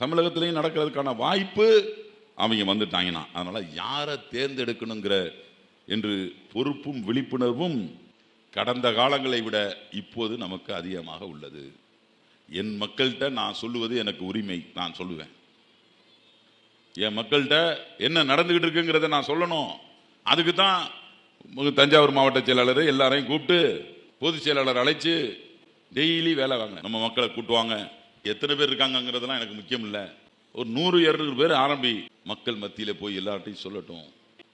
தமிழகத்திலையும் நடக்கிறதுக்கான வாய்ப்பு அவங்க வந்துட்டாங்கன்னா அதனால் யாரை தேர்ந்தெடுக்கணுங்கிற என்று பொறுப்பும் விழிப்புணர்வும் கடந்த காலங்களை விட இப்போது நமக்கு அதிகமாக உள்ளது. என் மக்கள்கிட்ட நான் சொல்லுவது எனக்கு உரிமை நான் சொல்லுவேன். என் மக்கள்கிட்ட என்ன நடந்துக்கிட்டு இருக்குங்கிறத நான் சொல்லணும். அதுக்கு தான் தஞ்சாவூர் மாவட்ட செயலாளர் எல்லாரையும் கூப்பிட்டு பொதுச் செயலாளர் அழைச்சி டெய்லி வேலை வாங்க நம்ம மக்களை கூட்டுவாங்க. எத்தனை பேர் இருக்காங்கங்கிறதெல்லாம் எனக்கு முக்கியம் இல்லை. ஒரு நூறு இரநூறு பேர் ஆரம்பி மக்கள் மத்தியில் போய் எல்லார்ட்டையும் சொல்லட்டும்.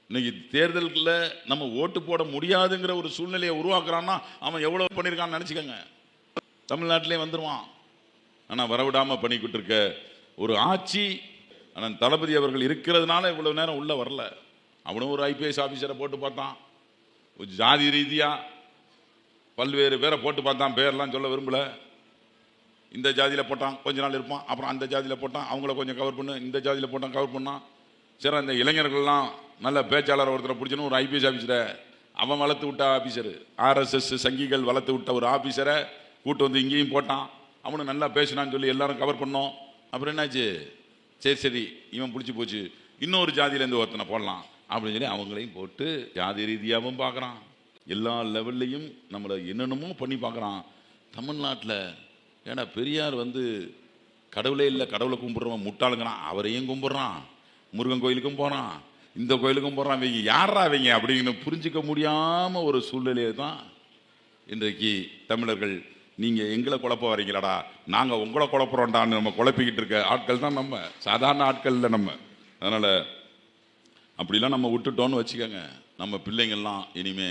இன்னைக்கு தேர்தலுக்குள்ள நம்ம ஓட்டு போட முடியாதுங்கிற ஒரு சூழ்நிலையை உருவாக்குறான்னா அவன் எவ்வளோ பண்ணியிருக்கான்னு நினச்சிக்கோங்க. தமிழ்நாட்டிலே வந்துடுவான் ஆனால் வரவிடாமல் பண்ணிக்கிட்டு இருக்க ஒரு ஆட்சி ஆனால் தளபதி அவர்கள் இருக்கிறதுனால இவ்வளோ நேரம் உள்ளே வரல. அவனும் ஒரு ஐபிஎஸ் ஆஃபீஸரை போட்டு பார்த்தான். ஒரு ஜாதி ரீதியாக பல்வேறு பேரை போட்டு பார்த்தான் பேர்லாம் சொல்ல விரும்பலை. இந்த ஜாதியில் போட்டான் கொஞ்ச நாள் இருப்பான் அப்புறம் அந்த ஜாதியில் போட்டான் அவங்கள கொஞ்சம் கவர் பண்ணு இந்த ஜாதியில் போட்டான் கவர் பண்ணான் சரி அந்த இளைஞர்கள்லாம் நல்ல பேச்சாளர் ஒருத்தரை பிடிச்சணும் ஒரு ஐபிஎஸ் ஆஃபீஸரை அவன் வளர்த்து விட்ட ஆஃபீஸர் ஆர்எஸ்எஸ் சங்கிகள் வளர்த்து விட்ட ஒரு ஆஃபீஸரை கூட்டு வந்து இங்கேயும் போட்டான். அவனும் நல்லா பேசினான்னு சொல்லி எல்லாரும் கவர் பண்ணோம். அப்புறம் என்னாச்சு? சரி சரி இவன் பிடிச்சி போச்சு. இன்னொரு ஜாதியிலேருந்து ஒருத்தனை போடலாம் அப்படின்னு சொல்லி அவங்களையும் போட்டு ஜாதி ரீதியாகவும் பார்க்குறான். எல்லா லெவல்லையும் நம்மளை என்னென்னமோ பண்ணி பார்க்குறான். தமிழ்நாட்டில் ஏன்னா பெரியார் வந்து கடவுளே இல்லை கடவுளை கும்பிட்றவன் முட்டாளுங்கிறான். அவரையும் கும்பிட்றான். முருகன் கோயிலுக்கும் போகிறான் இந்த கோயிலுக்கும் போகிறான் இவங்க யாரா அவங்க அப்படின்னு புரிஞ்சிக்க முடியாமல் ஒரு சூழ்நிலையை தான் இன்றைக்கு தமிழர்கள் நீங்கள் எங்களை குழப்ப வரீங்களாடா நாங்கள் உங்களை குழப்புறோண்டான்னு நம்ம குழப்பிக்கிட்டு இருக்க ஆட்கள் தான் நம்ம. சாதாரண ஆட்கள் இல்லை நம்ம. அதனால் அப்படிலாம் நம்ம விட்டுட்டோன்னு வச்சுக்கோங்க. நம்ம பிள்ளைங்கள்லாம் இனிமே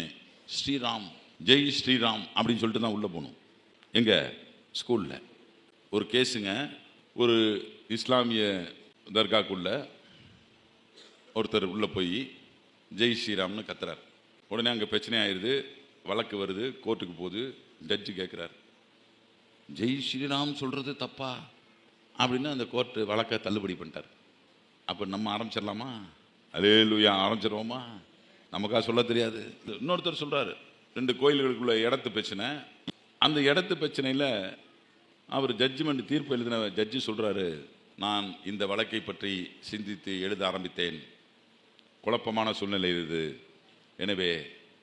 ஸ்ரீராம் ஜெய் ஸ்ரீராம் அப்படின்னு சொல்லிட்டு தான் உள்ளே போகணும். எங்கே? ஸ்கூலில். ஒரு கேஸுங்க ஒரு இஸ்லாமிய தர்காக்குள்ள ஒருத்தர் உள்ளே போய் ஜெய் ஸ்ரீராம்னு கத்துறார். உடனே அங்கே பிரச்சனை ஆயிடுது வழக்கு வருது கோர்ட்டுக்கு போகுது ஜட்ஜு கேட்குறாரு ஜெய் ஸ்ரீராம் சொல்கிறது தப்பா? அப்படின்னு அந்த கோர்ட்டு வழக்கை தள்ளுபடி பண்ணிட்டார். அப்போ நம்ம ஆரம்பிச்சிடலாமா? அலே லூயா ஆரம்பிச்சிருவோமா? நமக்கா சொல்ல தெரியாது. இன்னொருத்தர் சொல்கிறாரு ரெண்டு கோயில்களுக்குள்ள இடத்து பிரச்சனை அந்த இடத்து பிரச்சனையில் அவர் ஜட்ஜ்மெண்ட் தீர்ப்பு எழுதின ஜட்ஜி சொல்கிறாரு நான் இந்த வழக்கை பற்றி சிந்தித்து எழுத ஆரம்பித்தேன். குழப்பமான சூழ்நிலை இது. எனவே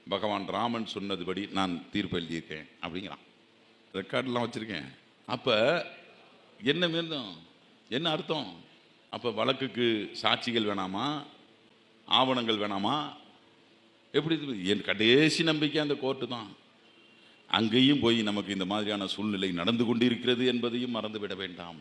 பகவான் ராமன் சொன்னதுபடி நான் தீர்ப்பு எழுதியிருக்கேன் அப்படிங்கிறான். ரெக்கார்டெலாம் வச்சுருக்கேன். அப்போ என்ன மீண்டும்? என்ன அர்த்தம்? அப்போ வழக்குக்கு சாட்சிகள் வேணாமா? ஆவணங்கள் வேணாமா? எப்படி என் கடைசி நம்பிக்கை அந்த கோர்ட்டு தான். அங்கேயும் போய் நமக்கு இந்த மாதிரியான சூழ்நிலை நடந்து கொண்டிருக்கிறது என்பதையும் மறந்துவிட வேண்டாம்.